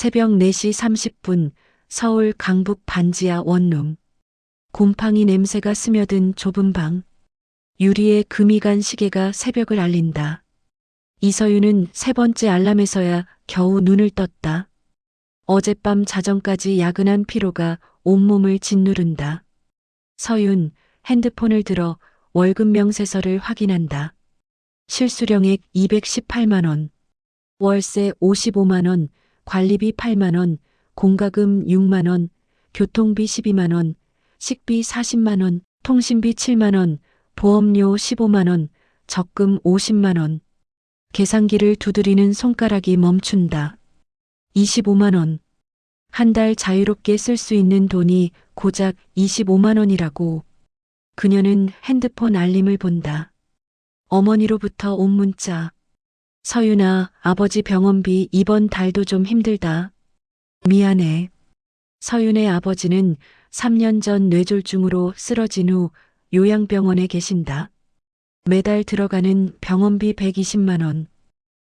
새벽 4시 30분 서울 강북 반지하 원룸. 곰팡이 냄새가 스며든 좁은 방. 유리에 금이 간 시계가 새벽을 알린다. 이서윤은 세 번째 알람에서야 겨우 눈을 떴다. 어젯밤 자정까지 야근한 피로가 온몸을 짓누른다. 서윤, 핸드폰을 들어 월급 명세서를 확인한다. 실수령액 218만원, 월세 55만원, 관리비 8만원, 공과금 6만원, 교통비 12만원, 식비 40만원, 통신비 7만원, 보험료 15만원, 적금 50만원. 계산기를 두드리는 손가락이 멈춘다. 25만원. 한 달 자유롭게 쓸 수 있는 돈이 고작 25만원이라고. 그녀는 핸드폰 알림을 본다. 어머니로부터 온 문자. 서윤아, 아버지 병원비 이번 달도 좀 힘들다. 미안해. 서윤의 아버지는 3년 전 뇌졸중으로 쓰러진 후 요양병원에 계신다. 매달 들어가는 병원비 120만 원.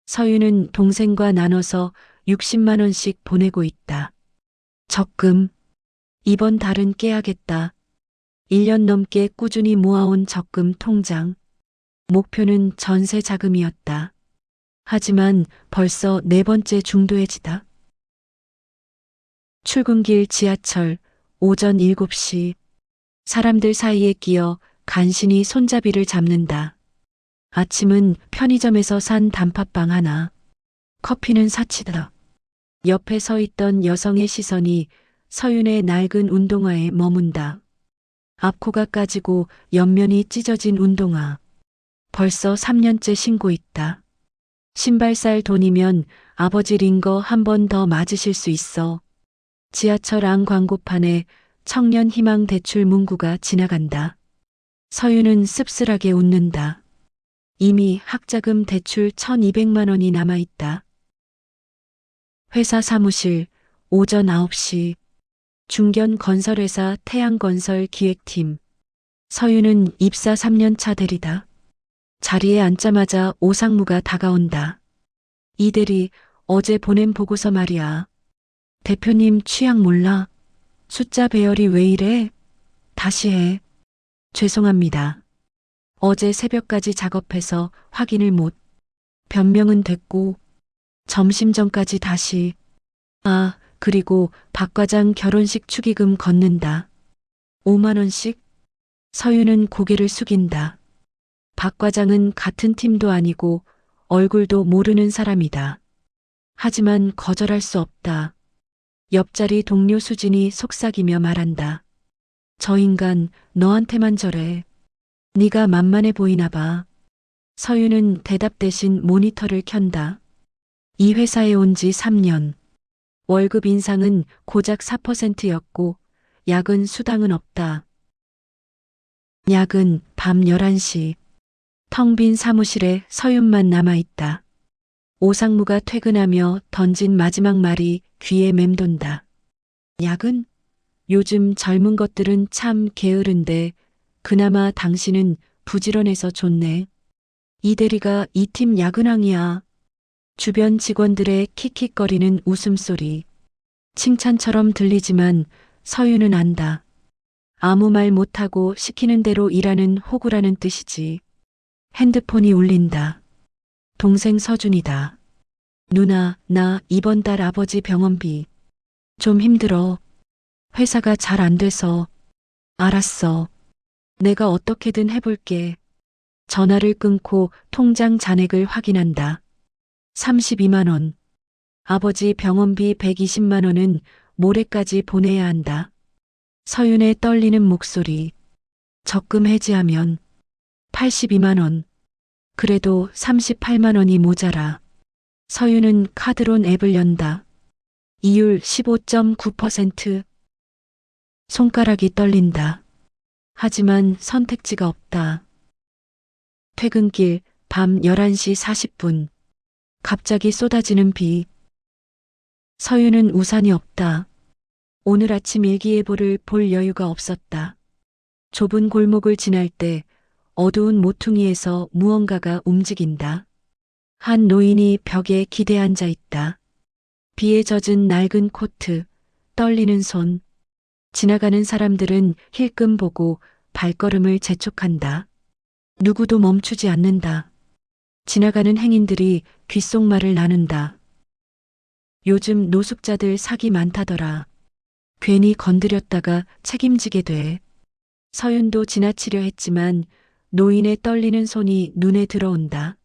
서윤은 동생과 나눠서 60만 원씩 보내고 있다. 적금. 이번 달은 깨야겠다. 1년 넘게 꾸준히 모아온 적금 통장. 목표는 전세 자금이었다. 하지만 벌써 네 번째 중도해지다. 출근길 지하철 오전 7시. 사람들 사이에 끼어 간신히 손잡이를 잡는다. 아침은 편의점에서 산 단팥빵 하나. 커피는 사치다. 옆에 서 있던 여성의 시선이 서윤의 낡은 운동화에 머문다. 앞코가 까지고 옆면이 찢어진 운동화. 벌써 3년째 신고 있다. 신발 살 돈이면 아버지 링거 한 번 더 맞으실 수 있어. 지하철 안 광고판에 청년 희망 대출 문구가 지나간다. 서윤은 씁쓸하게 웃는다. 이미 학자금 대출 1200만 원이 남아있다. 회사 사무실 오전 9시 중견 건설회사 태양건설 기획팀 서윤은 입사 3년차 대리다. 자리에 앉자마자 오상무가 다가온다. 이 대리 어제 보낸 보고서 말이야. 대표님 취향 몰라. 숫자 배열이 왜 이래? 다시 해. 죄송합니다. 어제 새벽까지 작업해서 확인을 못. 변명은 됐고, 점심 전까지 다시. 아, 그리고 박 과장 결혼식 축의금 걷는다. 5만 원씩? 서윤은 고개를 숙인다. 박 과장은 같은 팀도 아니고 얼굴도 모르는 사람이다. 하지만 거절할 수 없다. 옆자리 동료 수진이 속삭이며 말한다. 저 인간 너한테만 저래. 네가 만만해 보이나 봐. 서윤은 대답 대신 모니터를 켠다. 이 회사에 온 지 3년. 월급 인상은 고작 4%였고 야근 수당은 없다. 야근 밤 11시. 텅 빈 사무실에 서윤만 남아있다. 오상무가 퇴근하며 던진 마지막 말이 귀에 맴돈다. 야근? 요즘 젊은 것들은 참 게으른데 그나마 당신은 부지런해서 좋네. 이 대리가 이 팀 야근왕이야. 주변 직원들의 킥킥거리는 웃음소리. 칭찬처럼 들리지만 서유는 안다. 아무 말 못하고 시키는 대로 일하는 호구라는 뜻이지. 핸드폰이 울린다. 동생 서준이다. 누나, 나 이번 달 아버지 병원비. 좀 힘들어. 회사가 잘 안 돼서. 알았어. 내가 어떻게든 해볼게. 전화를 끊고 통장 잔액을 확인한다. 32만원. 아버지 병원비 120만원은 모레까지 보내야 한다. 서윤의 떨리는 목소리. 적금 해지하면 82만원. 그래도 38만 원이 모자라. 서윤은 카드론 앱을 연다. 이율 15.9%. 손가락이 떨린다. 하지만 선택지가 없다. 퇴근길 밤 11시 40분. 갑자기 쏟아지는 비. 서윤은 우산이 없다. 오늘 아침 일기예보를 볼 여유가 없었다. 좁은 골목을 지날 때 어두운 모퉁이에서 무언가가 움직인다. 한 노인이 벽에 기대 앉아 있다. 비에 젖은 낡은 코트, 떨리는 손. 지나가는 사람들은 힐끔 보고 발걸음을 재촉한다. 누구도 멈추지 않는다. 지나가는 행인들이 귓속말을 나눈다. 요즘 노숙자들 사기 많다더라. 괜히 건드렸다가 책임지게 돼. 서윤도 지나치려 했지만 노인의 떨리는 손이 눈에 들어온다.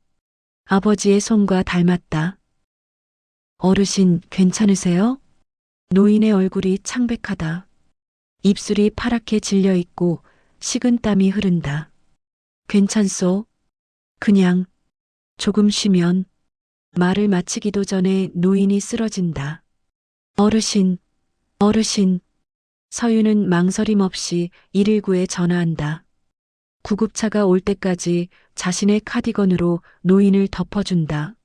아버지의 손과 닮았다. 어르신 괜찮으세요? 노인의 얼굴이 창백하다. 입술이 파랗게 질려 있고 식은 땀이 흐른다. 괜찮소? 그냥 조금 쉬면 말을 마치기도 전에 노인이 쓰러진다. 어르신, 어르신. 서유는 망설임 없이 119에 전화한다. 구급차가 올 때까지 자신의 카디건으로 노인을 덮어준다.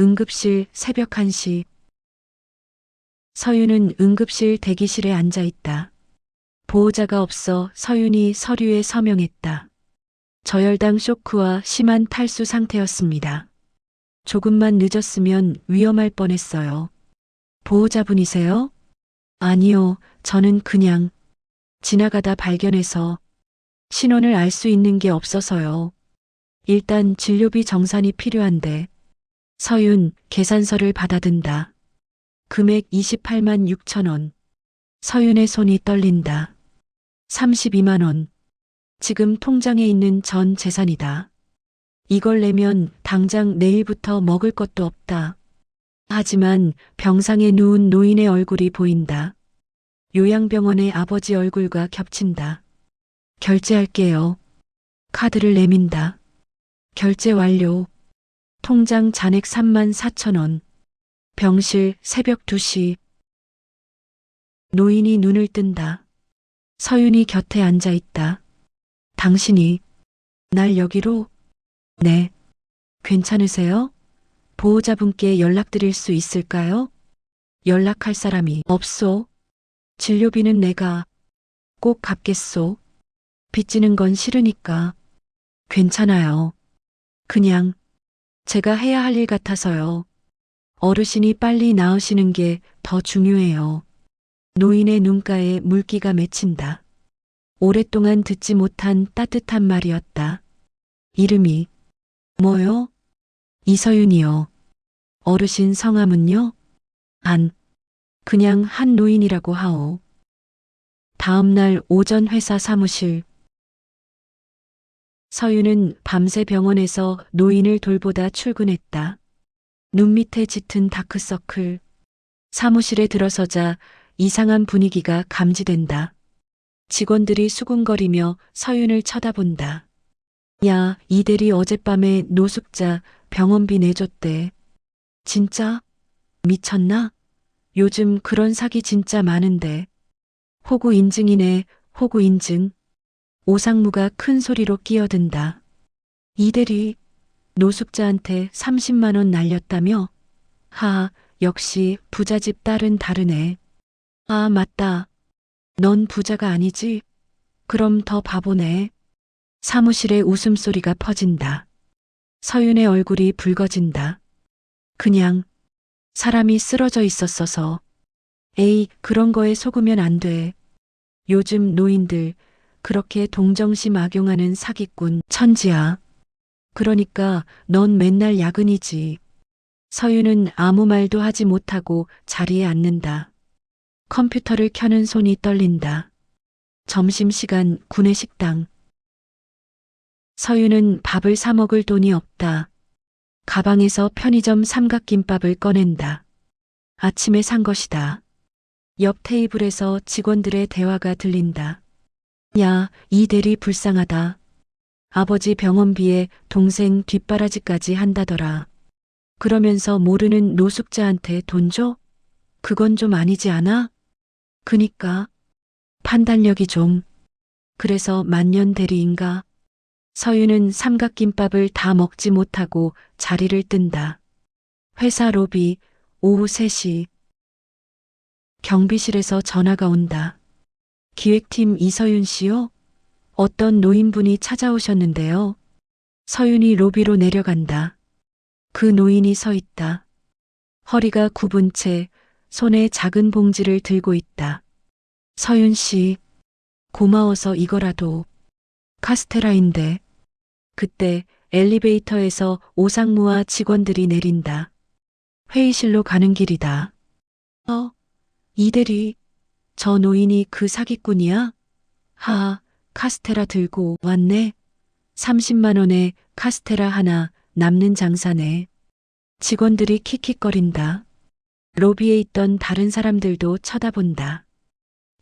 응급실 새벽 1시. 서윤은 응급실 대기실에 앉아 있다. 보호자가 없어 서윤이 서류에 서명했다. 저혈당 쇼크와 심한 탈수 상태였습니다. 조금만 늦었으면 위험할 뻔했어요. 보호자분이세요? 아니요, 저는 그냥 지나가다 발견해서 신원을 알 수 있는 게 없어서요. 일단 진료비 정산이 필요한데 서윤 계산서를 받아든다. 금액 28만 6천 원. 서윤의 손이 떨린다. 32만 원. 지금 통장에 있는 전 재산이다. 이걸 내면 당장 내일부터 먹을 것도 없다. 하지만 병상에 누운 노인의 얼굴이 보인다. 요양병원의 아버지 얼굴과 겹친다. 결제할게요. 카드를 내민다. 결제 완료. 통장 잔액 3만 4천 원. 병실 새벽 2시. 노인이 눈을 뜬다. 서윤이 곁에 앉아 있다. 당신이 날 여기로? 네. 괜찮으세요? 보호자분께 연락드릴 수 있을까요? 연락할 사람이 없소. 진료비는 내가 꼭 갚겠소. 빚지는 건 싫으니까. 괜찮아요. 그냥 제가 해야 할 일 같아서요. 어르신이 빨리 나으시는 게 더 중요해요. 노인의 눈가에 물기가 맺힌다. 오랫동안 듣지 못한 따뜻한 말이었다. 이름이 뭐요? 이서윤이요. 어르신 성함은요? 안. 그냥 한 노인이라고 하오. 다음 날 오전 회사 사무실. 서윤은 밤새 병원에서 노인을 돌보다 출근했다. 눈 밑에 짙은 다크서클. 사무실에 들어서자 이상한 분위기가 감지된다. 직원들이 수군거리며 서윤을 쳐다본다. 야, 이 대리 어젯밤에 노숙자 병원비 내줬대. 진짜? 미쳤나? 요즘 그런 사기 진짜 많은데. 호구 인증이네, 호구 인증. 오상무가 큰 소리로 끼어든다. 이 대리, 노숙자한테 30만 원 날렸다며? 하, 역시 부잣집 딸은 다르네. 아, 맞다. 넌 부자가 아니지? 그럼 더 바보네. 사무실에 웃음소리가 퍼진다. 서윤의 얼굴이 붉어진다. 그냥 사람이 쓰러져 있었어서. 에이, 그런 거에 속으면 안 돼. 요즘 노인들 그렇게 동정심 악용하는 사기꾼 천지야. 그러니까 넌 맨날 야근이지. 서윤은 아무 말도 하지 못하고 자리에 앉는다. 컴퓨터를 켜는 손이 떨린다. 점심시간 구내 식당. 서윤은 밥을 사 먹을 돈이 없다. 가방에서 편의점 삼각김밥을 꺼낸다. 아침에 산 것이다. 옆 테이블에서 직원들의 대화가 들린다. 야, 이 대리 불쌍하다. 아버지 병원비에 동생 뒷바라지까지 한다더라. 그러면서 모르는 노숙자한테 돈 줘? 그건 좀 아니지 않아? 그니까 판단력이 좀. 그래서 만년 대리인가? 서윤은 삼각김밥을 다 먹지 못하고 자리를 뜬다. 회사 로비 오후 3시. 경비실에서 전화가 온다. 기획팀 이서윤 씨요? 어떤 노인분이 찾아오셨는데요. 서윤이 로비로 내려간다. 그 노인이 서 있다. 허리가 굽은 채 손에 작은 봉지를 들고 있다. 서윤 씨, 고마워서 이거라도. 카스테라인데. 그때 엘리베이터에서 오상무와 직원들이 내린다. 회의실로 가는 길이다. 어, 이대리, 저 노인이 그 사기꾼이야? 하, 카스테라 들고 왔네. 30만 원에 카스테라 하나 남는 장사네. 직원들이 킥킥거린다. 로비에 있던 다른 사람들도 쳐다본다.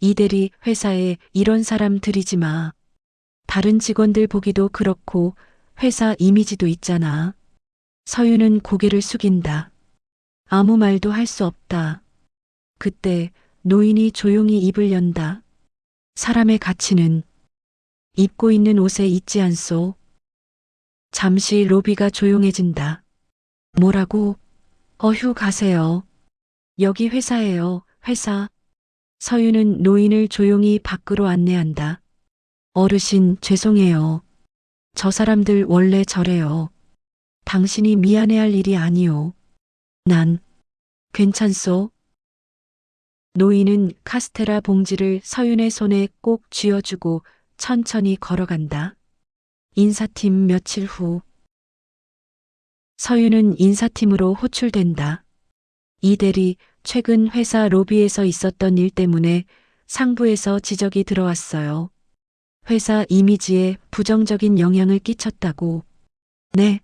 이대리 회사에 이런 사람 들이지 마. 다른 직원들 보기도 그렇고 회사 이미지도 있잖아. 서유는 고개를 숙인다. 아무 말도 할 수 없다. 그때 노인이 조용히 입을 연다. 사람의 가치는 입고 있는 옷에 있지 않소. 잠시 로비가 조용해진다. 뭐라고? 어휴 가세요. 여기 회사예요, 회사. 서유는 노인을 조용히 밖으로 안내한다. 어르신, 죄송해요. 저 사람들 원래 저래요. 당신이 미안해할 일이 아니오. 난 괜찮소. 노인은 카스테라 봉지를 서윤의 손에 꼭 쥐어주고 천천히 걸어간다. 인사팀 며칠 후 서윤은 인사팀으로 호출된다. 이 대리 최근 회사 로비에서 있었던 일 때문에 상부에서 지적이 들어왔어요. 회사 이미지에 부정적인 영향을 끼쳤다고. 네.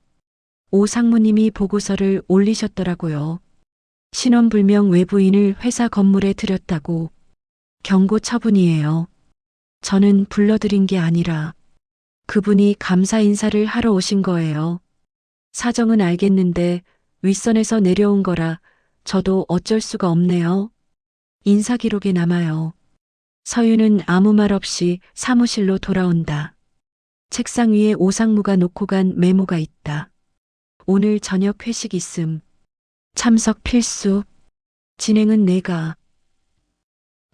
오 상무님이 보고서를 올리셨더라고요. 신원불명 외부인을 회사 건물에 들였다고. 경고 처분이에요. 저는 불러드린 게 아니라 그분이 감사 인사를 하러 오신 거예요. 사정은 알겠는데 윗선에서 내려온 거라 저도 어쩔 수가 없네요. 인사 기록에 남아요. 서유는 아무 말 없이 사무실로 돌아온다. 책상 위에 오상무가 놓고 간 메모가 있다. 오늘 저녁 회식 있음. 참석 필수. 진행은 내가.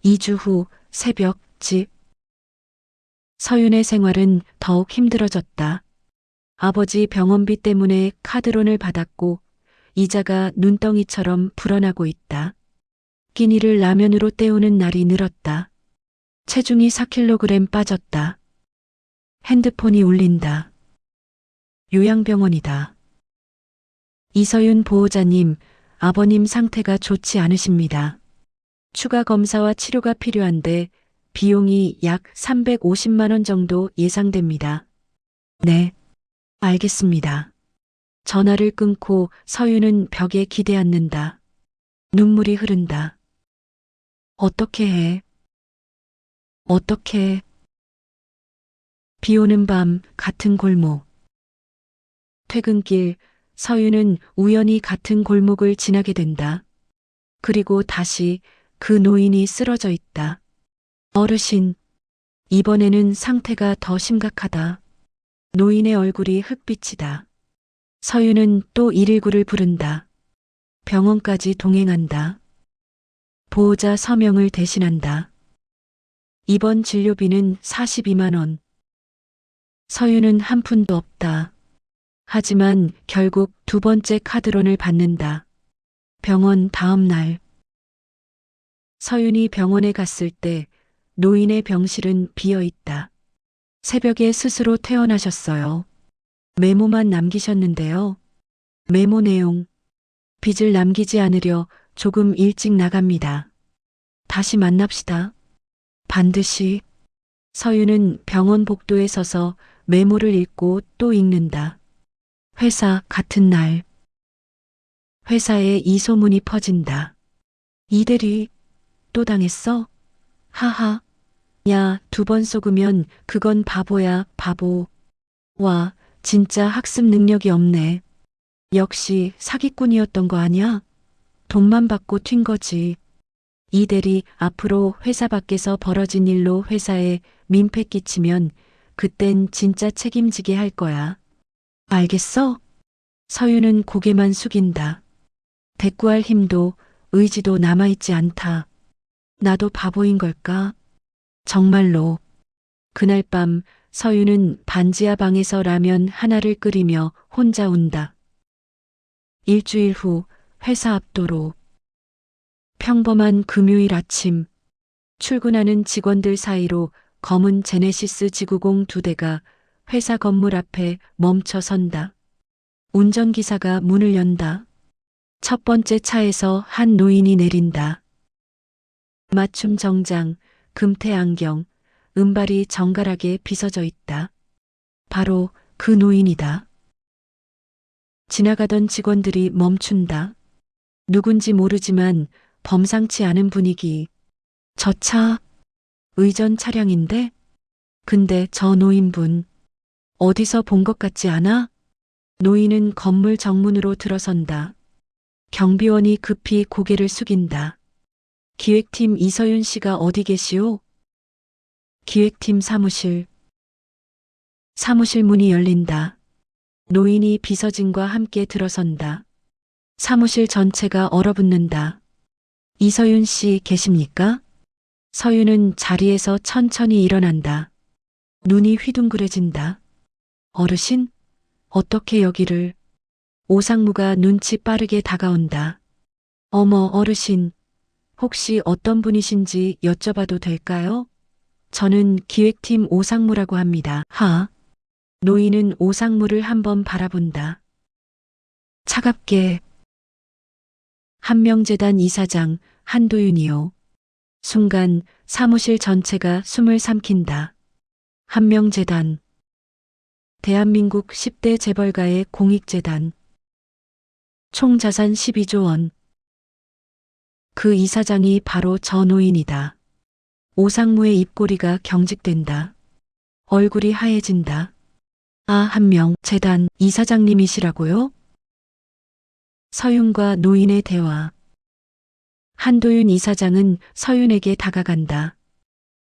2주 후 새벽 집. 서윤의 생활은 더욱 힘들어졌다. 아버지 병원비 때문에 카드론을 받았고 이자가 눈덩이처럼 불어나고 있다. 끼니를 라면으로 때우는 날이 늘었다. 체중이 4kg 빠졌다. 핸드폰이 울린다. 요양병원이다. 이서윤 보호자님, 아버님 상태가 좋지 않으십니다. 추가 검사와 치료가 필요한데 비용이 약 350만 원 정도 예상됩니다. 네, 알겠습니다. 전화를 끊고 서윤은 벽에 기대앉는다. 눈물이 흐른다. 어떻게 해? 어떻게 해? 비 오는 밤 같은 골목. 퇴근길 서윤은 우연히 같은 골목을 지나게 된다. 그리고 다시 그 노인이 쓰러져 있다. 어르신, 이번에는 상태가 더 심각하다. 노인의 얼굴이 흑빛이다. 서윤은 또 119를 부른다. 병원까지 동행한다. 보호자 서명을 대신한다. 이번 진료비는 42만원. 서윤은 한 푼도 없다. 하지만 결국 두 번째 카드론을 받는다. 병원 다음 날. 서윤이 병원에 갔을 때 노인의 병실은 비어 있다. 새벽에 스스로 퇴원하셨어요. 메모만 남기셨는데요. 메모 내용. 빚을 남기지 않으려 조금 일찍 나갑니다. 다시 만납시다. 반드시. 서윤은 병원 복도에 서서 메모를 읽고 또 읽는다. 회사 같은 날. 회사에 이 소문이 퍼진다. 이대리, 또 당했어? 하하. 야, 두 번 속으면 그건 바보야, 바보. 와, 진짜 학습 능력이 없네. 역시 사기꾼이었던 거 아니야? 돈만 받고 튄 거지. 이 대리 앞으로 회사 밖에서 벌어진 일로 회사에 민폐 끼치면 그땐 진짜 책임지게 할 거야. 알겠어? 서유는 고개만 숙인다. 대꾸할 힘도 의지도 남아있지 않다. 나도 바보인 걸까? 정말로. 그날 밤 서유는 반지하 방에서 라면 하나를 끓이며 혼자 운다. 일주일 후 회사 앞도로. 평범한 금요일 아침. 출근하는 직원들 사이로 검은 제네시스 지구공 두 대가 회사 건물 앞에 멈춰 선다. 운전기사가 문을 연다. 첫 번째 차에서 한 노인이 내린다. 맞춤 정장, 금태 안경, 은발이 정갈하게 빗어져 있다. 바로 그 노인이다. 지나가던 직원들이 멈춘다. 누군지 모르지만 범상치 않은 분위기. 저 차, 의전 차량인데? 근데 저 노인분, 어디서 본 것 같지 않아? 노인은 건물 정문으로 들어선다. 경비원이 급히 고개를 숙인다. 기획팀 이서윤 씨가 어디 계시오? 기획팀 사무실. 사무실 문이 열린다. 노인이 비서진과 함께 들어선다. 사무실 전체가 얼어붙는다. 이서윤 씨 계십니까? 서윤은 자리에서 천천히 일어난다. 눈이 휘둥그레진다. 어르신? 어떻게 여기를? 오상무가 눈치 빠르게 다가온다. 어머, 어르신. 혹시 어떤 분이신지 여쭤봐도 될까요? 저는 기획팀 오상무라고 합니다. 하. 노인은 오상무를 한번 바라본다. 차갑게. 한명재단 이사장 한도윤이요. 순간 사무실 전체가 숨을 삼킨다. 한명재단. 대한민국 10대 재벌가의 공익재단. 총 자산 12조 원. 그 이사장이 바로 저 노인이다. 오상무의 입꼬리가 경직된다. 얼굴이 하얘진다. 아, 한 명, 재단 이사장님이시라고요? 서윤과 노인의 대화. 한도윤 이사장은 서윤에게 다가간다.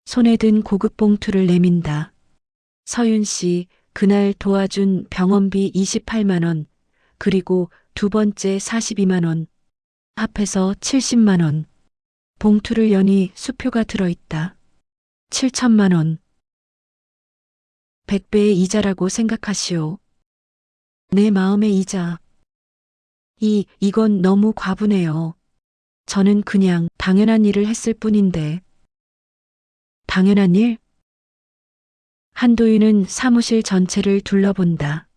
손에 든 고급 봉투를 내민다. 서윤 씨, 그날 도와준 병원비 28만원, 그리고 두 번째 42만원, 합해서 70만원. 봉투를 여니 수표가 들어있다. 7천만원. 100배의 이자라고 생각하시오. 내 마음의 이자. 이, 이건 너무 과분해요. 저는 그냥 당연한 일을 했을 뿐인데. 당연한 일? 한도윤은 사무실 전체를 둘러본다.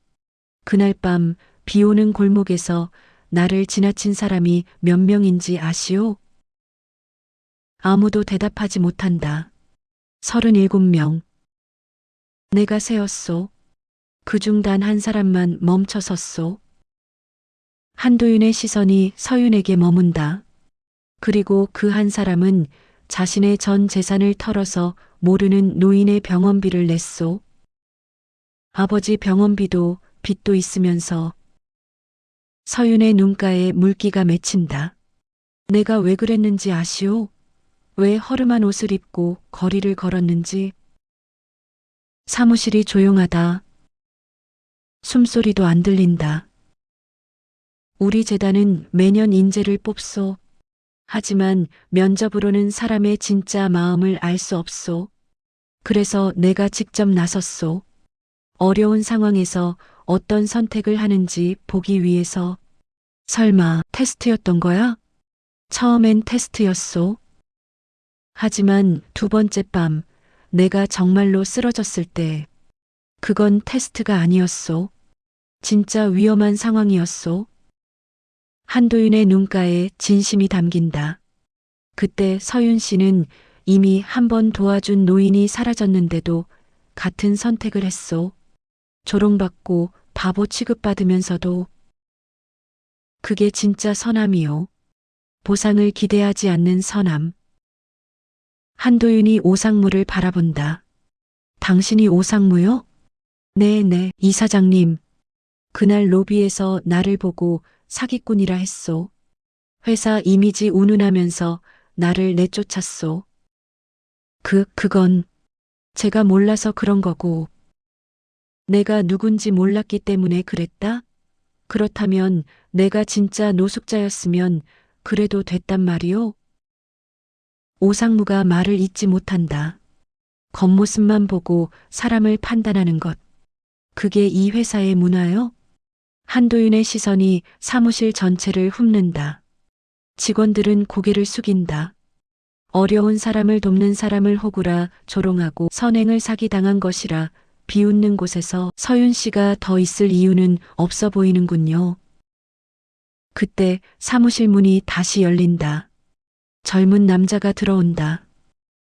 그날 밤 비 오는 골목에서 나를 지나친 사람이 몇 명인지 아시오? 아무도 대답하지 못한다. 37명. 내가 세었소. 그중 단 한 사람만 멈춰 섰소. 한도윤의 시선이 서윤에게 머문다. 그리고 그 한 사람은 자신의 전 재산을 털어서 모르는 노인의 병원비를 냈소. 아버지 병원비도 빚도 있으면서 서윤의 눈가에 물기가 맺힌다. 내가 왜 그랬는지 아시오? 왜 허름한 옷을 입고 거리를 걸었는지. 사무실이 조용하다. 숨소리도 안 들린다. 우리 재단은 매년 인재를 뽑소. 하지만 면접으로는 사람의 진짜 마음을 알 수 없소. 그래서 내가 직접 나섰소. 어려운 상황에서 어떤 선택을 하는지 보기 위해서. 설마 테스트였던 거야? 처음엔 테스트였소. 하지만 두 번째 밤 내가 정말로 쓰러졌을 때 그건 테스트가 아니었소. 진짜 위험한 상황이었소. 한도윤의 눈가에 진심이 담긴다. 그때 서윤 씨는 이미 한 번 도와준 노인이 사라졌는데도 같은 선택을 했소. 조롱받고 바보 취급받으면서도 그게 진짜 선함이요. 보상을 기대하지 않는 선함. 한도윤이 오상무를 바라본다. 당신이 오상무요? 네네, 이사장님. 그날 로비에서 나를 보고 사기꾼이라 했소. 회사 이미지 운운하면서 나를 내쫓았소. 그, 그건 제가 몰라서 그런 거고. 내가 누군지 몰랐기 때문에 그랬다? 그렇다면 내가 진짜 노숙자였으면 그래도 됐단 말이오? 오상무가 말을 잇지 못한다. 겉모습만 보고 사람을 판단하는 것. 그게 이 회사의 문화요? 한도윤의 시선이 사무실 전체를 훑는다. 직원들은 고개를 숙인다. 어려운 사람을 돕는 사람을 호구라 조롱하고 선행을 사기당한 것이라 비웃는 곳에서 서윤 씨가 더 있을 이유는 없어 보이는군요. 그때 사무실 문이 다시 열린다. 젊은 남자가 들어온다.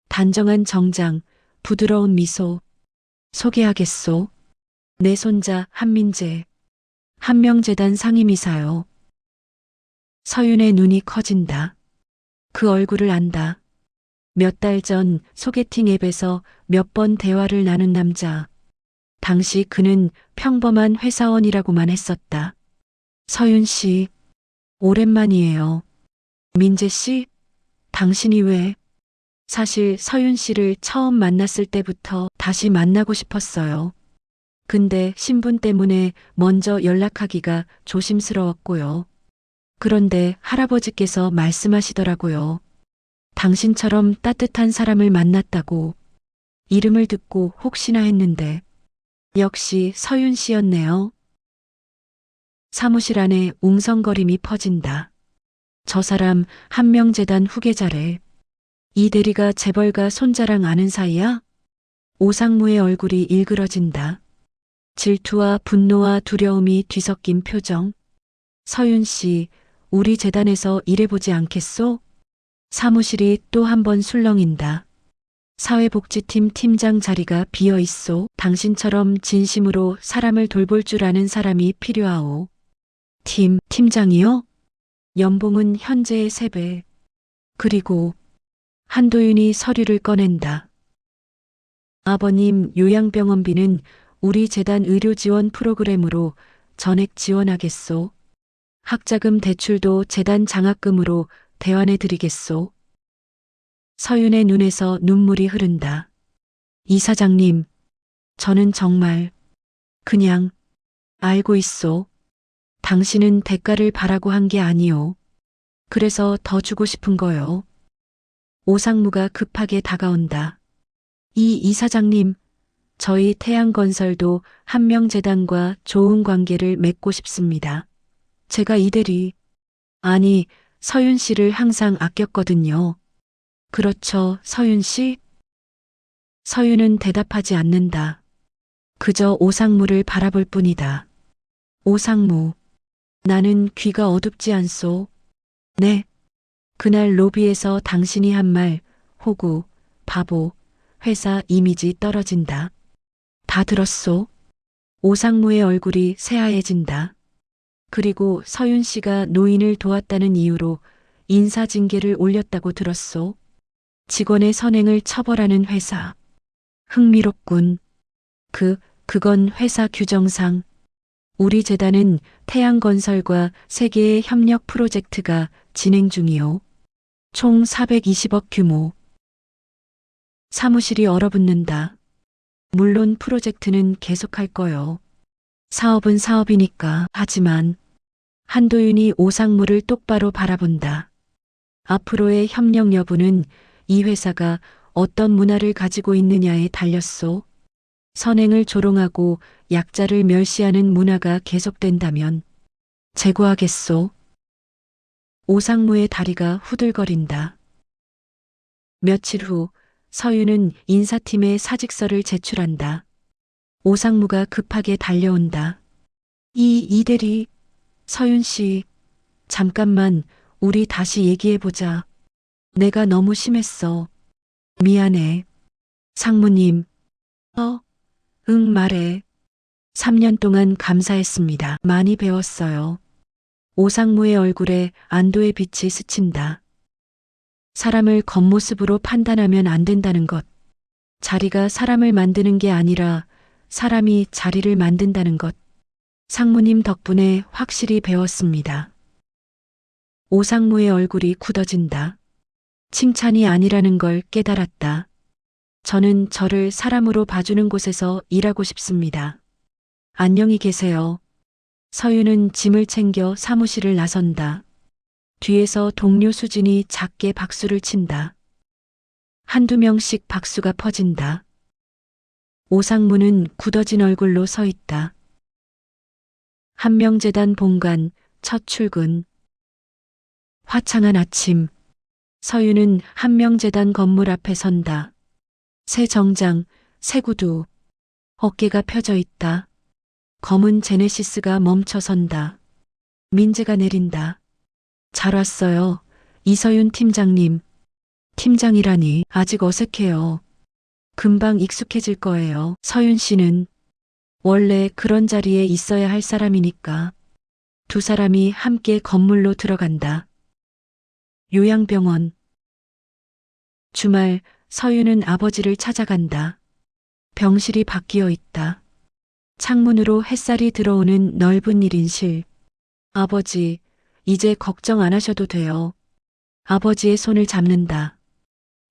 단정한 정장, 부드러운 미소. 소개하겠소. 내 손자 한민재. 한명재단 상임이사요. 서윤의 눈이 커진다. 그 얼굴을 안다. 몇 달 전 소개팅 앱에서 몇 번 대화를 나눈 남자. 당시 그는 평범한 회사원이라고만 했었다. 서윤 씨, 오랜만이에요. 민재 씨, 당신이 왜? 사실 서윤 씨를 처음 만났을 때부터 다시 만나고 싶었어요. 근데 신분 때문에 먼저 연락하기가 조심스러웠고요. 그런데 할아버지께서 말씀하시더라고요. 당신처럼 따뜻한 사람을 만났다고 이름을 듣고 혹시나 했는데 역시 서윤 씨였네요. 사무실 안에 웅성거림이 퍼진다. 저 사람 한명재단 후계자래. 이 대리가 재벌가 손자랑 아는 사이야? 오상무의 얼굴이 일그러진다. 질투와 분노와 두려움이 뒤섞인 표정. 서윤 씨, 우리 재단에서 일해보지 않겠소? 사무실이 또 한 번 술렁인다. 사회복지팀 팀장 자리가 비어 있소. 당신처럼 진심으로 사람을 돌볼 줄 아는 사람이 필요하오. 팀, 팀장이요? 연봉은 현재의 3배. 그리고 한도윤이 서류를 꺼낸다. 아버님 요양병원비는 우리 재단 의료 지원 프로그램으로 전액 지원하겠소. 학자금 대출도 재단 장학금으로 대환해 드리겠소. 서윤의 눈에서 눈물이 흐른다. 이사장님, 저는 정말 그냥 알고 있소. 당신은 대가를 바라고 한 게 아니오. 그래서 더 주고 싶은 거요. 오상무가 급하게 다가온다. 이 이사장님, 저희 태양건설도 한명재단과 좋은 관계를 맺고 싶습니다. 제가 이대리, 아니, 서윤 씨를 항상 아꼈거든요. 그렇죠, 서윤 씨? 서윤은 대답하지 않는다. 그저 오상무를 바라볼 뿐이다. 오상무, 나는 귀가 어둡지 않소. 네. 그날 로비에서 당신이 한 말, 호구, 바보, 회사 이미지 떨어진다. 다 들었소. 오상무의 얼굴이 새하얘진다. 그리고 서윤 씨가 노인을 도왔다는 이유로 인사징계를 올렸다고 들었소. 직원의 선행을 처벌하는 회사. 흥미롭군. 그, 그건 회사 규정상. 우리 재단은 태양건설과 세계의 협력 프로젝트가 진행 중이요. 총 420억 규모. 사무실이 얼어붙는다. 물론 프로젝트는 계속할 거요. 사업은 사업이니까. 하지만 한도윤이 오상무를 똑바로 바라본다. 앞으로의 협력 여부는 이 회사가 어떤 문화를 가지고 있느냐에 달렸소. 선행을 조롱하고 약자를 멸시하는 문화가 계속된다면 제고하겠소. 오상무의 다리가 후들거린다. 며칠 후 서윤은 인사팀에 사직서를 제출한다. 오상무가 급하게 달려온다. 이 이대리, 서윤 씨, 잠깐만 우리 다시 얘기해보자. 내가 너무 심했어. 미안해. 상무님. 어? 응 말해. 3년 동안 감사했습니다. 많이 배웠어요. 오상무의 얼굴에 안도의 빛이 스친다. 사람을 겉모습으로 판단하면 안 된다는 것. 자리가 사람을 만드는 게 아니라 사람이 자리를 만든다는 것. 상무님 덕분에 확실히 배웠습니다. 오상무의 얼굴이 굳어진다. 칭찬이 아니라는 걸 깨달았다. 저는 저를 사람으로 봐주는 곳에서 일하고 싶습니다. 안녕히 계세요. 서윤은 짐을 챙겨 사무실을 나선다. 뒤에서 동료 수진이 작게 박수를 친다. 한두 명씩 박수가 퍼진다. 오상무는 굳어진 얼굴로 서 있다. 한명재단 본관 첫 출근. 화창한 아침. 서윤은 한명재단 건물 앞에 선다. 새 정장, 새 구두. 어깨가 펴져 있다. 검은 제네시스가 멈춰 선다. 민재가 내린다. 잘 왔어요. 이서윤 팀장님. 팀장이라니 아직 어색해요. 금방 익숙해질 거예요. 서윤 씨는 원래 그런 자리에 있어야 할 사람이니까. 두 사람이 함께 건물로 들어간다. 요양병원. 주말 서윤은 아버지를 찾아간다. 병실이 바뀌어 있다. 창문으로 햇살이 들어오는 넓은 1인실. 아버지, 이제 걱정 안 하셔도 돼요. 아버지의 손을 잡는다.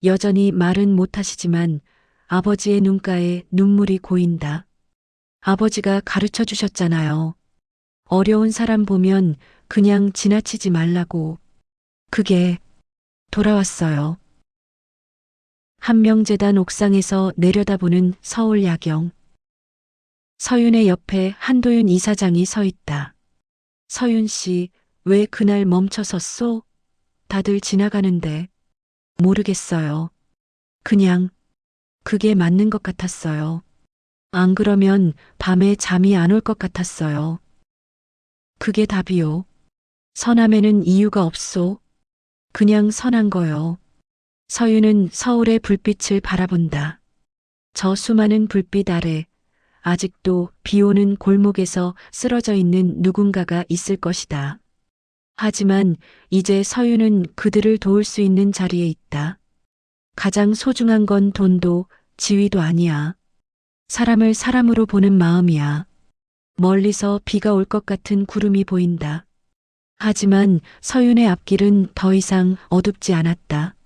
여전히 말은 못하시지만 아버지의 눈가에 눈물이 고인다. 아버지가 가르쳐 주셨잖아요. 어려운 사람 보면 그냥 지나치지 말라고. 그게 돌아왔어요. 한명재단 옥상에서 내려다보는 서울 야경. 서윤의 옆에 한도윤 이사장이 서 있다. 서윤 씨, 왜 그날 멈춰 섰소? 다들 지나가는데. 모르겠어요. 그냥 그게 맞는 것 같았어요. 안 그러면 밤에 잠이 안 올 것 같았어요. 그게 답이요. 선함에는 이유가 없소. 그냥 선한 거요. 서윤은 서울의 불빛을 바라본다. 저 수많은 불빛 아래 아직도 비 오는 골목에서 쓰러져 있는 누군가가 있을 것이다. 하지만 이제 서윤은 그들을 도울 수 있는 자리에 있다. 가장 소중한 건 돈도 지위도 아니야. 사람을 사람으로 보는 마음이야. 멀리서 비가 올 것 같은 구름이 보인다. 하지만 서윤의 앞길은 더 이상 어둡지 않았다.